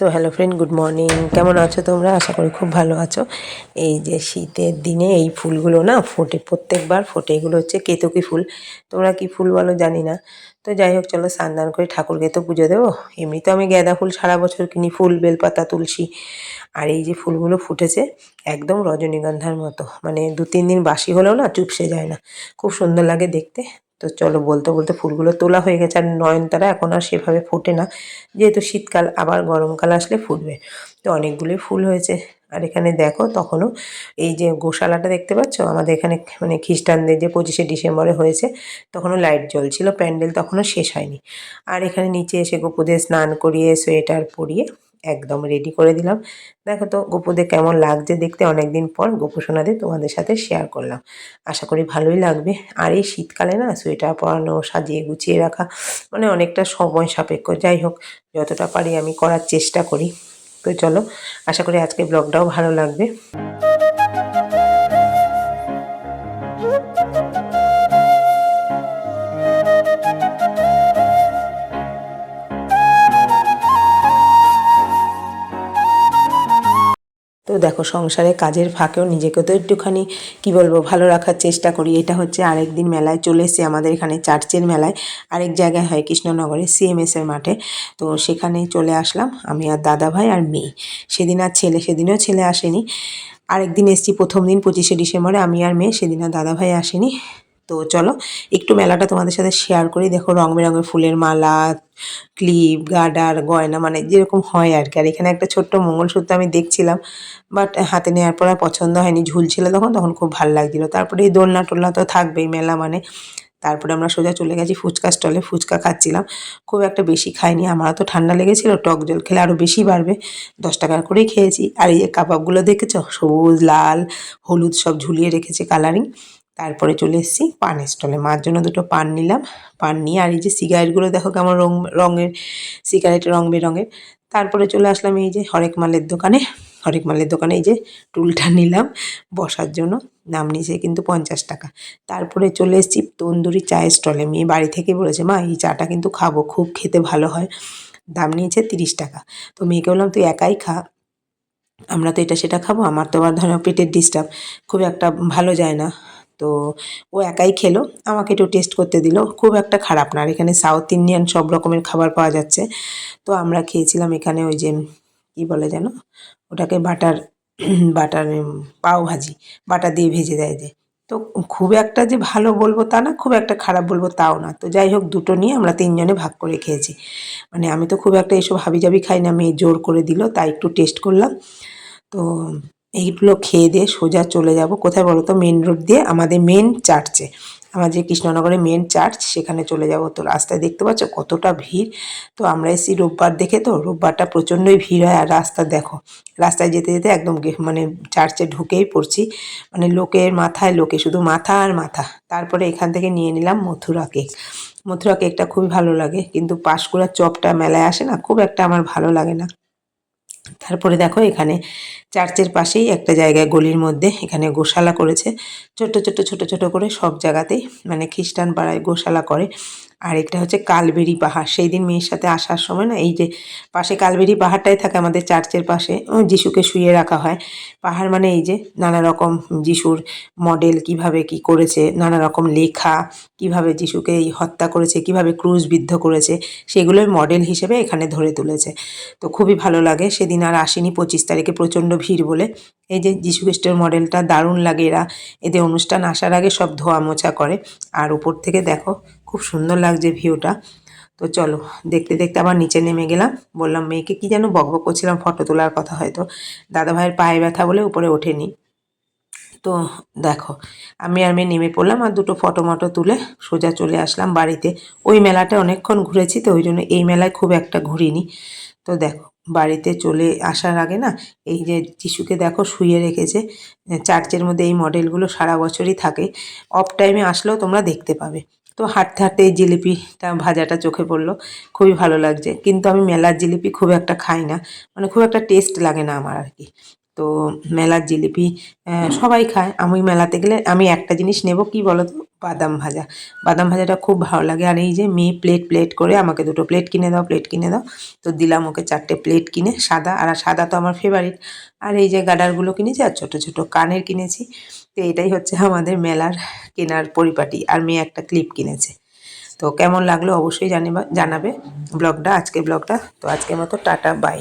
So hello friend good morning কেমন আছো তোমরা? আশা করি খুব ভালো আছো। এই যে শীতের দিনে এই ফুলগুলো না ফোটে, প্রত্যেকবার ফোটে। এগুলো হচ্ছে কেতকী ফুল। তোমরা কি ফুল বলো জানি না। তো যাই হোক, চলো স্নান করে ঠাকুরকে তো পুজো দেবো। এমনি তো আমি গাঁদা ফুল সারা বছর কিনি, ফুল, বেলপাতা, তুলসী। আর এই যে ফুলগুলো ফুটেছে, একদম রজনীগন্ধার মতো। মানে দু তিন দিন বাসি হলেও না চুপসে যায় না। খুব সুন্দর লাগে দেখতে। তো চলো বলতে বলতে ফুলগুলো তোলা হয়ে গেছে আর নয়নতারা এখন আর সেভাবে ফোটে না। যেহেতু শীতকাল, আবার গরমকাল আসলে ফুটবে। তো অনেকগুলোই ফুল হয়েছে। আর এখানে দেখো তখনও এই যে গোশালাটা দেখতে পাচ্ছ? আমাদের এখানে মানে খ্রিস্টানদের যে পঁচিশে ডিসেম্বরে হয়েছে, তখনও লাইট জ্বলছিল, প্যান্ডেল তখনও শেষ হয়নি। আর এখানে নিচে এসে গোপুদের স্নান করিয়ে, সোয়েটার পরিয়ে একদম রেডি করে দিলাম। দেখো তো গোপুদের কেমন লাগছে দেখতে, অনেকদিন পর গোপু সোনাদের তোমাদের সাথে শেয়ার করলাম। আশা করি ভালোই লাগবে। আর এই শীতকালে না সোয়েটার পরানো, সাজিয়ে গুছিয়ে রাখা মানে অনেকটা সময় সাপেক্ষ। যাই হোক, যতটা পারি আমি করার চেষ্টা করি। তো চলো, আশা করি আজকে ব্লগটাও ভালো লাগবে। তো দেখো সংসারে কাজের ফাঁকেও নিজেকে তো একটুখানি, কি বলব, ভালো রাখার চেষ্টা করি। এটা হচ্ছে আরেক দিন মেলায় চলে এসেছে আমাদের এখানে চার্চের মেলায়। আরেক জায়গায় হয় কৃষ্ণনগরে সিএমএস এর মাঠে। তো সেখানে চলে আসলাম আমি আর দাদা ভাই আর মেয়ে। সেদিন আর ছেলে, সেদিনও ছেলে আসেনি। আরেকদিন এসছি প্রথম দিন পঁচিশে ডিসেম্বরে, আমি আর মেয়ে, সেদিন আর দাদা ভাই আসেনি। তো চলো, একটু মেলাটা তোমাদের সাথে শেয়ার করি। দেখো রং বেরঙের ফুলের মালা ক্লিপ গার্ডার গয়না মানে যেরকম হয় আর কি। আর এখানে একটা ছোট্ট মঙ্গলসূত্র আমি দেখছিলাম বাট হাতে নেওয়ার পর আর পছন্দ হয়নি। ঝুলছিল তখন তখন খুব ভালো লাগছিল। তারপরে এই দোলনা টোলনা তো থাকবেই মেলা মানে। তারপরে আমরা সোজা চলে গেছি ফুচকা স্টলে ফুচকা খাচ্ছিলাম। খুব একটা বেশি খাইনি, আমারও তো ঠান্ডা লেগেছিলো। টক জল খেলে আরও বেশি বাড়বে। দশ টাকার করেই খেয়েছি। আর এই যে কাবাবগুলো দেখেছ? সবুজ, লাল, হলুদ সব ঝুলিয়ে রেখেছে কালারিং তারপরে চলে এসেছি পানের স্টলে। মার জন্য দুটো পান নিলাম। পান নিয়ে আর এই যে সিগারেটগুলো দেখো কেমন রং, রঙের সিগারেট রং বেরঙের। তারপরে চলে আসলাম এই যে হরেক মালের দোকানে। হরেক মালের দোকানে এই যে টুলটা নিলাম বসার জন্য। দাম নিয়েছে কিন্তু পঞ্চাশ টাকা। তারপরে চলে এসেছি তন্দুরি চায়ের স্টলে। মেয়ে বাড়ি থেকে বলেছে, মা, এই চাটা কিন্তু খাব, খুব খেতে ভালো হয়। দাম নিয়েছে তিরিশ টাকা। তো মেয়েকে বললাম, তুই একাই খা। আমরা তো এটা সেটা খাব। আমার তো আবার ধরো পেটের ডিস্টার্ব খুব একটা ভালো যায় না। তো ও একাই খেলো, আমাকে একটু টেস্ট করতে দিল। খুব একটা খারাপ না, আর এখানে সাউথ ইন্ডিয়ান সব রকমের খাবার পাওয়া যাচ্ছে। তো আমরা খেয়েছিলাম এখানে ওই যে, কী বলে যেন, ওটাকে বাটার বাটার পাও ভাজি। বাটার দিয়ে ভেজে দেয় যে। তো খুব একটা যে ভালো বলব তা না, খুব একটা খারাপ বলব তাও না। তো যাই হোক, দুটো নিয়ে আমরা তিনজনে ভাগ করে খেয়েছি। মানে আমি তো খুব একটা এসব হাবিজাবি খাই না, মেয়ে জোর করে দিল, তাই একটু টেস্ট করলাম। তো এইগুলো খেয়ে দিয়ে সোজা চলে যাব। কোথায় বলো তো? মেন রোড দিয়ে আমাদের মেন চার্চে আমার যে কৃষ্ণনগরে মেন চার্চ সেখানে চলে যাব। তো রাস্তায় দেখতে পাচ্ছ কতটা ভিড়। তো আমরা এসেছি রোববার দেখে তো, রোববারটা প্রচণ্ডই ভিড় হয়। আর রাস্তা দেখো, রাস্তায় যেতে যেতে একদম মানে চার্চে ঢুকেই পড়ছি। মানে লোকের মাথায় লোকে, শুধু মাথা আর মাথা। তারপরে এখান থেকে নিয়ে নিলাম মথুরা কেক মথুরা কেকটা খুবই ভালো লাগে। কিন্তু পাঁশকুড়ার চপটা মেলায় আসে না, খুব একটা আমার ভালো লাগে না। তারপরে দেখো এখানে চার্চের পাশেই একটা জায়গায় গলির মধ্যে এখানে গোশালা করেছে। ছোট ছোট ছোট ছোট করে সব জায়গাতেই মানে খ্রিস্টান পাড়ায় গোশালা করে। আর এটা হচ্ছে কালবেরি পাহাড়। সেই দিন মেয়ের সাথে আসার সময় না, এই যে পাশে কালবেরি পাহাড়টাই থাকে আমাদের চার্চের পাশে যিশুকে শুয়ে রাখা হয়। পাহাড় মানে এই যে নানা রকম যিশুর মডেল কীভাবে কি করেছে, নানা রকম লেখা, কীভাবে যিশুকে এই হত্যা করেছে, কীভাবে ক্রুজ বিদ্ধ করেছে সেগুলোই মডেল হিসেবে এখানে ধরে তুলেছে। তো খুবই ভালো লাগে, সেদিন আর আসেনি পঁচিশ তারিখে প্রচণ্ড ভিড় বলে। এই যে খ্রিস্টের মডেলটা দারুণ লাগে এরা। এদের অনুষ্ঠান আসার আগে সব ধোয়া মোছা করে। আর উপর থেকে দেখো খুব সুন্দর লাগছে ভিউটা। তো চলো, দেখতে দেখতে আবার নিচে নেমে গেলাম। বললাম, মেয়েকে কি যেন বকবক করছিলাম ফটো তোলার কথা হয়তো। দাদা ভাইয়ের পায়ে ব্যথা বলে উপরে ওঠেনি। তো দেখো, আমি আর মেয়ে নেমে পড়লাম আর দুটো ফটো মটো তুলে সোজা চলে আসলাম বাড়িতে। ওই মেলাটা অনেকক্ষণ ঘুরেছি তো ওই জন্য এই মেলায় খুব একটা ঘুরিনি। তো দেখো, বাড়িতে চলে আসার আগে না, এই যে যিশুকে দেখো শুয়ে রেখেছে চার্চের মধ্যে এই মডেলগুলো সারা বছরই থাকে। অফ টাইমে আসলেও তোমরা দেখতে পাবে। তো হাঁটতে হাঁটতে এই জিলিপিটা ভাজাটা চোখে পড়ল। খুবই ভালো লাগছে। কিন্তু আমি মেলার জিলিপি খুব একটা খাই না। মানে খুব একটা টেস্ট লাগে না আমার আর কি। তো মেলার জিলিপি সবাই খায়। আমি মেলাতে গেলে আমি একটা জিনিস নেব, কি বলো তো বাদাম ভাজা। বাদাম ভাজাটা খুব ভালো লাগে। আর এই যে মেয়ে প্লেট প্লেট করে আমাকে দুটো প্লেট কিনে দাও প্লেট কিনে দাও। তো দিলাম ওকে চারটে প্লেট কিনে, সাদা। আর সাদা তো আমার ফেভারিট আর এই যে গাডারগুলো কিনেছি, আর ছোটো ছোটো কানের কিনেছি। তো এটাই হচ্ছে আমাদের মেলার কেনার পরিপাটি। আর মেয়ে একটা ক্লিপ কিনেছে। তো কেমন লাগল অবশ্যই জানিবা, জানাবে ব্লগটা আজকে ব্লগটা। তো আজকের মতো টাটা বাই